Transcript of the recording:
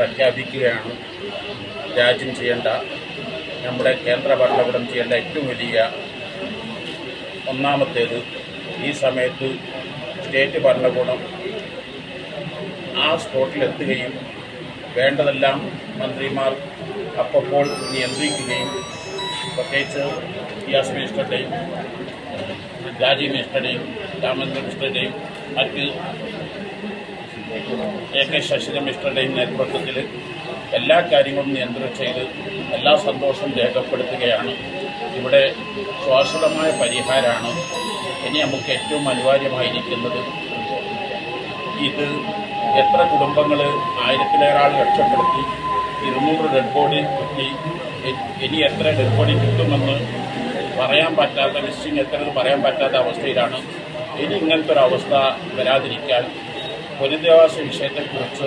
പ്രഖ്യാപിക്കുകയാണ്. രാജ്യം ചെയ്യേണ്ട നമ്മുടെ കേന്ദ്ര ഭരണകൂടം ചെയ്യേണ്ട ഏറ്റവും വലിയ ഒന്നാമത്തേത് ഈ സമയത്ത് സ്റ്റേറ്റ് ഭരണകൂടം ആ സ്പോട്ടിലെത്തുകയും വേണ്ടതെല്ലാം മന്ത്രിമാർ അപ്പോൾ നിയന്ത്രിക്കുകയും പ്രത്യേകിച്ച് ഗ്യാസ് മിനിസ്റ്ററുടെയും രാജീവ് മിനിസ്റ്ററുടെയും രാമചന്ദ്ര മിനിസ്റ്ററുടെയും മറ്റ് എ കെ ശശിധരൻ മിസ്റ്ററുടെയും നേതൃത്വത്തിൽ എല്ലാ കാര്യങ്ങളും നിയന്ത്രണം ചെയ്ത് എല്ലാ സന്തോഷവും രേഖപ്പെടുത്തുകയാണ്. ഇവിടെ ശാശ്വതമായ പരിഹാരമാണ് ഇനി നമുക്ക് ഏറ്റവും അനിവാര്യമായിരിക്കുന്നത്. ഇത് എത്ര കുടുംബങ്ങൾ ആയിരത്തിലേറെ ആൾ രക്ഷപ്പെടുത്തി ഇരുന്നൂറ് ഡെഡ് ബോഡി കിട്ടി ഇനി എത്ര ഡെഡ് ബോഡി കിട്ടുമെന്ന് പറയാൻ പറ്റാത്ത മിസ്സിങ് എത്ര പറയാൻ പറ്റാത്ത അവസ്ഥയിലാണ്. ഇനി ഇങ്ങനത്തെ ഒരു അവസ്ഥ വരാതിരിക്കാൻ হরিদেও আসেন, সেটা কি হচ্ছে?